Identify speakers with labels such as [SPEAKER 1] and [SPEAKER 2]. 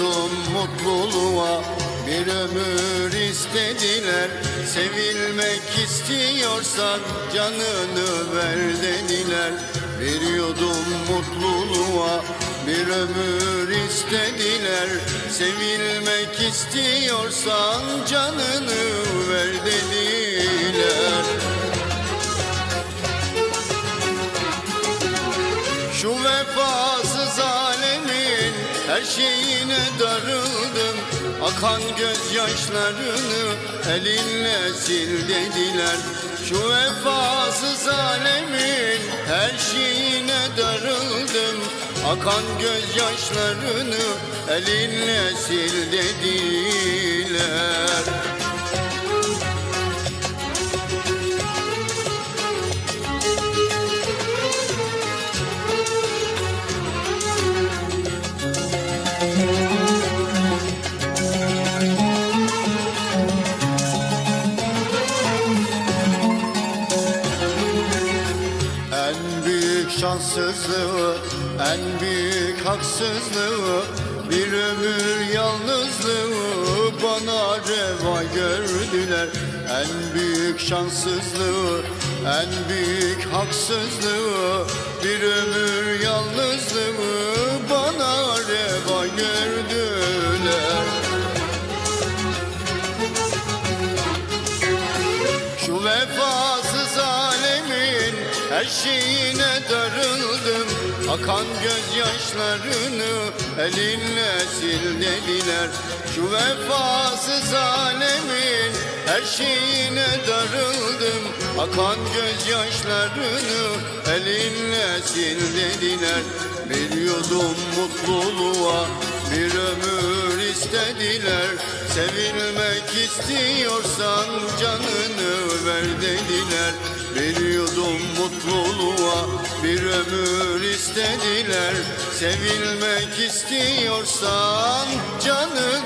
[SPEAKER 1] Kavuştum mutluluğa. Bir ömür istediler Sevilmek istiyorsan canını ver dediler. Veriyordum mutluluğa bir ömür istediler Sevilmek istiyorsan canını ver dediler. Her şeyine darıldım. Akan gözyaşlarını elinle sil dediler. Şu vefasız alemin her şeyine darıldım. Akan gözyaşlarını elinle sil dediler şanssızlığı, en büyük haksızlığı Bir ömür yalnızlığı bana reva gördüler. En büyük şanssızlığı, en büyük haksızlığı Bir ömür yalnızlığı bana reva gördüler. Şu alemin her şeyine darıldım Akan gözyaşlarını elinle sil dediler. Şu vefasız alemin her şeyine darıldım Akan gözyaşlarını elinle sil dediler. Bir yudum mutluluğa bir ömür istediler Sevilmek istiyorsan canını ver dediler. Bir yudum mutluluğa bir ömür istediler Sevilmek istiyorsan canını